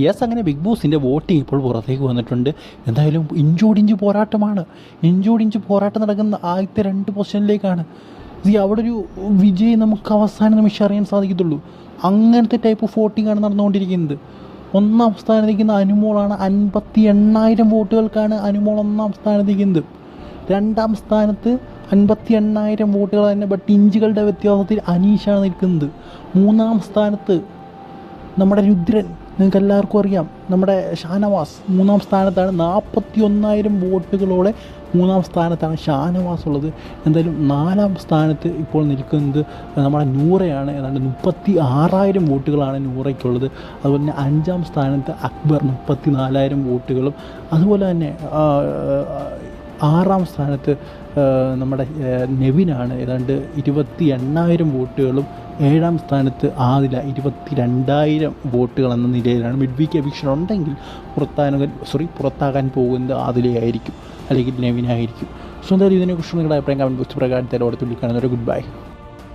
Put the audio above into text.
Yes അങ്ങനെ big ബോസിന്റെ voting ഇപ്പോൾ പുറത്തേക്ക് വന്നിട്ടുണ്ട്. എന്തായാലും ഇഞ്ചോടിഞ്ച് പോരാട്ടമാണ്. ഇഞ്ചോടിഞ്ച് പോരാട്ടം നടക്കുന്ന ആദ്യത്തെ രണ്ട് പൊസിഷനിലേക്കാണ്. ഈ അവിടെ ഒരു വിജയം നമുക്ക് അവസാന നിമിഷം അറിയാൻ സാധിക്കത്തുള്ളൂ. അങ്ങനത്തെ ടൈപ്പ് ഓഫ് ആണ് നടന്നുകൊണ്ടിരിക്കുന്നത്. ഒന്നാം സ്ഥാനത്ത് നിൽക്കുന്ന അനുമോളാണ് അൻപത്തി എണ്ണായിരം വോട്ടുകൾക്കാണ് അനുമോൾ ഒന്നാം സ്ഥാനത്ത് നിൽക്കുന്നത്. രണ്ടാം സ്ഥാനത്ത് അൻപത്തി എണ്ണായിരം വോട്ടുകൾ തന്നെ ബട്ട് ഇഞ്ചുകളുടെ വ്യത്യാസത്തിൽ അനീഷാണ് നിൽക്കുന്നത്. മൂന്നാം സ്ഥാനത്ത് നമ്മുടെ രുദ്രൻ നിങ്ങൾക്ക് എല്ലാവർക്കും അറിയാം. നമ്മുടെ ഷാനവാസ് മൂന്നാം സ്ഥാനത്താണ്. നാൽപ്പത്തി ഒന്നായിരം വോട്ടുകളോടെ മൂന്നാം സ്ഥാനത്താണ് ഷാനവാസ് ഉള്ളത്. എന്തായാലും നാലാം സ്ഥാനത്ത് ഇപ്പോൾ നിൽക്കുന്നത് നമ്മുടെ നൂറയാണ്. ഏതാണ്ട് മുപ്പത്തി ആറായിരം വോട്ടുകളാണ് നൂറയ്ക്കുള്ളത്. അതുപോലെ തന്നെ അഞ്ചാം സ്ഥാനത്ത് അക്ബർ മുപ്പത്തി നാലായിരം വോട്ടുകളും. അതുപോലെ തന്നെ ആറാം സ്ഥാനത്ത് നമ്മുടെ നെവിനാണ് ഏതാണ്ട് ഇരുപത്തി എണ്ണായിരം വോട്ടുകളും ഏഴാം സ്ഥാനത്ത് ആദില ഇരുപത്തി രണ്ടായിരം വോട്ടുകൾ എന്ന നിലയിലാണ് മിഡ് വീക്ക് എവിക്ഷൻ ഉണ്ടെങ്കിൽ പുറത്താകാൻ സോറി പുറത്താകാൻ പോകുന്നത് ആദിലയായിരിക്കും അല്ലെങ്കിൽ നെവിനായിരിക്കും. സോ എന്തായാലും ഇതിനെക്കുറിച്ച് നിങ്ങളുടെ അഭിപ്രായം കമന്റ് ബോക്സ് പ്രകാരം തലോടെ തുള്ളിക്കാണുന്നവരെ ഗുഡ് ബൈ